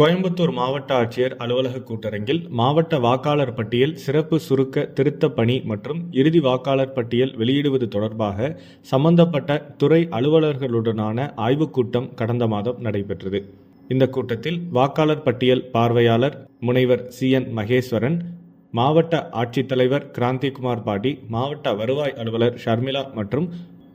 கோயம்புத்தூர் மாவட்ட ஆட்சியர் அலுவலக கூட்டரங்கில் மாவட்ட வாக்காளர் பட்டியல் சிறப்பு சுருக்க திருத்த பணி மற்றும் இறுதி வாக்காளர் பட்டியல் வெளியிடுவது தொடர்பாக சம்பந்தப்பட்ட துறை அலுவலர்களுடனான ஆய்வுக் கூட்டம் கடந்த மாதம் நடைபெற்றது. இந்த கூட்டத்தில் வாக்காளர் பட்டியல் பார்வையாளர் முனைவர் சி. என். மகேஸ்வரன் மாவட்ட ஆட்சித்தலைவர் கிராந்திகுமார் பாட்டி மாவட்ட வருவாய் அலுவலர் ஷர்மிளா மற்றும்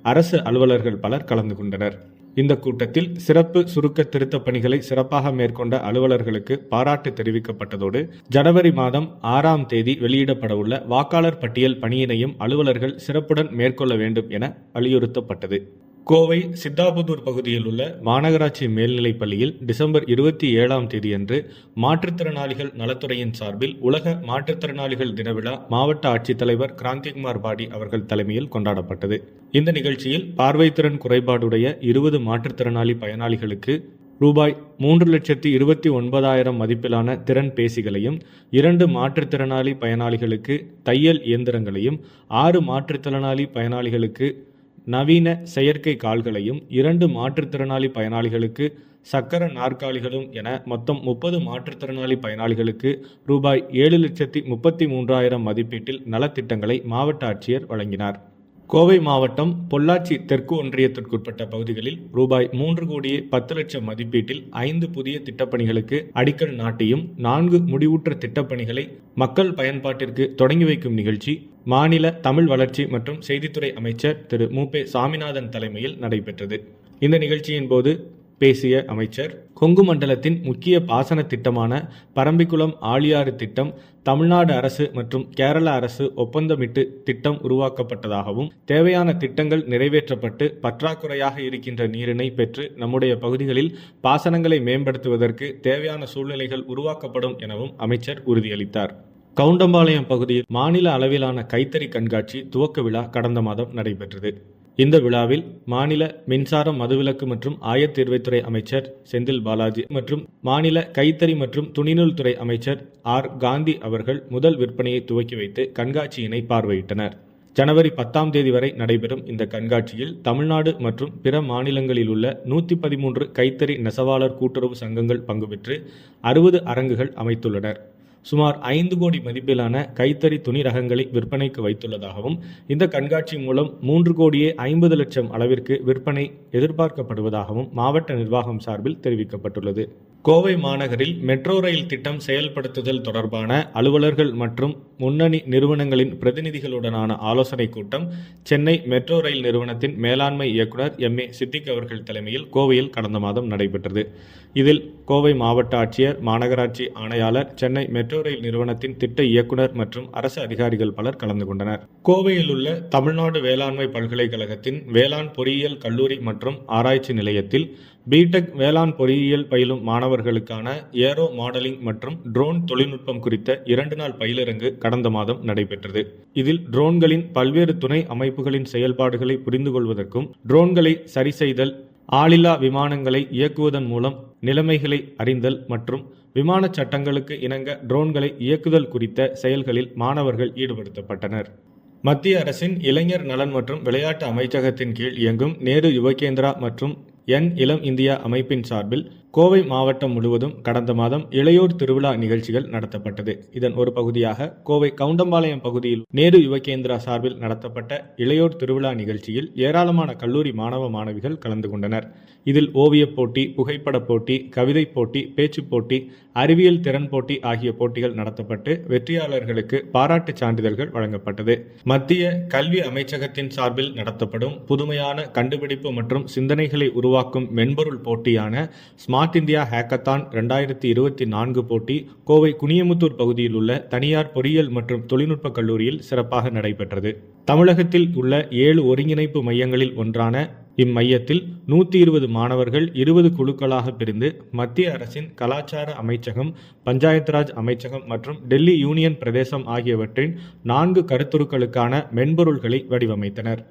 அரசு அலுவலர்கள் பலர் கலந்து கொண்டனர். இந்த கூட்டத்தில் சிறப்பு சுருக்க திருத்த பணிகளை சிறப்பாக மேற்கொண்ட அலுவலர்களுக்கு பாராட்டு தெரிவிக்கப்பட்டதோடு ஜனவரி மாதம் ஆறாம் தேதி வெளியிடப்படவுள்ள வாக்காளர் பட்டியல் பணியினையும் அலுவலர்கள் சிறப்புடன் மேற்கொள்ள வேண்டும் என வலியுறுத்தப்பட்டது. கோவை சித்தாபுதூர் பகுதியில் உள்ள மாநகராட்சி மேல்நிலைப் பள்ளியில் டிசம்பர் இருபத்தி ஏழாம் தேதியன்று மாற்றுத்திறனாளிகள் நலத்துறையின் சார்பில் உலக மாற்றுத்திறனாளிகள் தின விழா மாவட்ட ஆட்சித்தலைவர் கிராந்திகுமார் பாடி அவர்கள் தலைமையில் கொண்டாடப்பட்டது. இந்த நிகழ்ச்சியில் பார்வைத்திறன் குறைபாடுடைய இருபது மாற்றுத்திறனாளி பயனாளிகளுக்கு ரூபாய் மூன்று லட்சத்தி இருபத்தி ஒன்பதாயிரம் மதிப்பிலான திறன் பேசிகளையும் இரண்டு மாற்றுத்திறனாளி பயனாளிகளுக்கு தையல் இயந்திரங்களையும் ஆறு மாற்றுத்திறனாளி பயனாளிகளுக்கு நவீன செயற்கை கால்களையும் இரண்டு மாற்றுத்திறனாளி பயனாளிகளுக்கு சக்கர நாற்காலிகளும் என மொத்தம் முப்பது மாற்றுத்திறனாளி பயனாளிகளுக்கு ரூபாய் ஏழு லட்சத்தி முப்பத்தி மூன்றாயிரம் மதிப்பீட்டில் நலத்திட்டங்களை மாவட்ட ஆட்சியர் வழங்கினார். கோவை மாவட்டம் பொள்ளாச்சி தெற்கு ஒன்றியத்திற்குட்பட்ட பகுதிகளில் ரூபாய் மூன்று கோடியே பத்து லட்சம் மதிப்பீட்டில் ஐந்து புதிய திட்டப்பணிகளுக்கு அடிக்கல் நாட்டியும் நான்கு முடிவுற்ற திட்டப்பணிகளை மக்கள் பயன்பாட்டிற்கு தொடங்கி வைக்கும் நிகழ்ச்சி மாநில தமிழ் வளர்ச்சி மற்றும் செய்தித்துறை அமைச்சர் திரு மு பே சாமிநாதன் தலைமையில் நடைபெற்றது. இந்த நிகழ்ச்சியின் போது பேசிய அமைச்சர் கொங்கு மண்டலத்தின் முக்கிய பாசன திட்டமான பரம்பிக்குளம் ஆழியாறு திட்டம் தமிழ்நாடு அரசு மற்றும் கேரள அரசு ஒப்பந்தமிட்டு திட்டம் உருவாக்கப்பட்டதாகவும் தேவையான திட்டங்கள் நிறைவேற்றப்பட்டு பற்றாக்குறையாக இருக்கின்ற நீரினை பெற்று நம்முடைய பகுதிகளில் பாசனங்களை மேம்படுத்துவதற்கு தேவையான சூழ்நிலைகள் உருவாக்கப்படும் எனவும் அமைச்சர் உறுதியளித்தார். கவுண்டம்பாளையம் பகுதியில் மாநில அளவிலான கைத்தறி கண்காட்சி துவக்க விழா கடந்த மாதம் நடைபெற்றது. இந்த விழாவில் மாநில மின்சாரம் மதுவிலக்கு மற்றும் ஆயத்தீர்வைத்துறை அமைச்சர் செந்தில் பாலாஜி மற்றும் மாநில கைத்தறி மற்றும் துணிநூல் துறை அமைச்சர் ஆர். காந்தி அவர்கள் முதல் விற்பனையை துவக்கி வைத்து கண்காட்சியினை பார்வையிட்டனர். ஜனவரி பத்தாம் தேதி வரை நடைபெறும் இந்த கண்காட்சியில் தமிழ்நாடு மற்றும் பிற மாநிலங்களில் உள்ள நூற்றி பதிமூன்று கைத்தறி நெசவாளர் கூட்டுறவு சங்கங்கள் பங்கு பெற்று அறுபது அரங்குகள் அமைத்துள்ளனர். சுமார் ஐந்து கோடி மதிப்பிலான கைத்தறி துணி ரகங்களை விற்பனைக்கு வைத்துள்ளதாகவும் இந்த கண்காட்சி மூலம் மூன்று கோடியே ஐம்பது லட்சம் அளவிற்கு விற்பனை எதிர்பார்க்கப்படுவதாகவும் மாவட்ட நிர்வாகம் சார்பில் தெரிவிக்கப்பட்டுள்ளது. கோவை மாநகரில் மெட்ரோ ரயில் திட்டம் செயல்படுத்துதல் தொடர்பான அலுவலர்கள் மற்றும் முன்னணி நிறுவனங்களின் பிரதிநிதிகளுடனான ஆலோசனைக் கூட்டம் சென்னை மெட்ரோ ரயில் நிறுவனத்தின் மேலாண்மை இயக்குநர் எம் ஏ சித்திக் அவர்கள் தலைமையில் கோவையில் கடந்த மாதம் நடைபெற்றது. இதில் கோவை மாவட்ட ஆட்சியர் மாநகராட்சி ஆணையாளர் சென்னை மெட்ரோ ரயில் நிறுவனத்தின் திட்ட இயக்குநர் மற்றும் அரசு அதிகாரிகள் பலர் கலந்து கொண்டனர். கோவையில் உள்ள தமிழ்நாடு வேளாண்மை பல்கலைக்கழகத்தின் வேளாண் பொறியியல் கல்லூரி மற்றும் ஆராய்ச்சி நிலையத்தில் பிடெக் வேளாண் பொறியியல் பயிலும் மாணவர்களுக்கான ஏரோ மாடலிங் மற்றும் ட்ரோன் தொழில்நுட்பம் குறித்த இரண்டு நாள் பயிலரங்கு கடந்த மாதம் நடைபெற்றது. இதில் ட்ரோன்களின் பல்வேறு துணை அமைப்புகளின் செயல்பாடுகளை புரிந்து கொள்வதற்கும் ட்ரோன்களை சரி செய்தல் ஆளில்லா விமானங்களை இயக்குவதன் மூலம் நிலைமைகளை அறிந்தல் மற்றும் விமான சட்டங்களுக்கு இணங்க ட்ரோன்களை இயக்குதல் குறித்த செயல்களில் மாணவர்கள் ஈடுபடுத்தப்பட்டனர். மத்திய அரசின் இளைஞர் நலன் மற்றும் விளையாட்டு அமைச்சகத்தின் கீழ் இயங்கும் நேரு யுவகேந்திரா மற்றும் என் இளம் இந்தியா அமைப்பின் சார்பில் கோவை மாவட்டம் முழுவதும் கடந்த மாதம் இளையோர் திருவிழா நிகழ்ச்சிகள் நடத்தப்பட்டது. இதன் ஒரு பகுதியாக கோவை கவுண்டம்பாளையம் பகுதியில் நேரு யுவகேந்திரா சார்பில் நடத்தப்பட்ட இளையோர் திருவிழா நிகழ்ச்சியில் ஏராளமான கல்லூரி மாணவ மாணவிகள் கலந்து கொண்டனர். இதில் ஓவியப் போட்டி புகைப்படப் போட்டி கவிதைப் போட்டி பேச்சுப் போட்டி அறிவியல் திறன் போட்டி ஆகிய போட்டிகள் நடத்தப்பட்டு வெற்றியாளர்களுக்கு பாராட்டுச் சான்றிதழ்கள் வழங்கப்பட்டது. மத்திய கல்வி அமைச்சகத்தின் சார்பில் நடத்தப்படும் புதுமையான கண்டுபிடிப்பு மற்றும் சிந்தனைகளை உருவாக்கும் மென்பொருள் போட்டியான ஸ்மார்ட் இந்தியா ஹேக்கத்தான் ரெண்டாயிரத்தி இருபத்தி நான்கு போட்டி கோவை குனியமுத்தூர் பகுதியில் உள்ள தனியார் பொறியியல் மற்றும் தொழில்நுட்ப கல்லூரியில் சிறப்பாக நடைபெற்றது. தமிழகத்தில் உள்ள ஏழு ஒருங்கிணைப்பு மையங்களில் ஒன்றான இம்மையத்தில் நூற்றி இருபது மாணவர்கள் இருபது குழுக்களாக பிரிந்து மத்திய அரசின் கலாச்சார அமைச்சகம் பஞ்சாயத்ராஜ் அமைச்சகம் மற்றும் டெல்லி யூனியன் பிரதேசம் ஆகியவற்றின் நான்கு கருத்துருக்களுக்கான மென்பொருள்களை வடிவமைத்தனர்.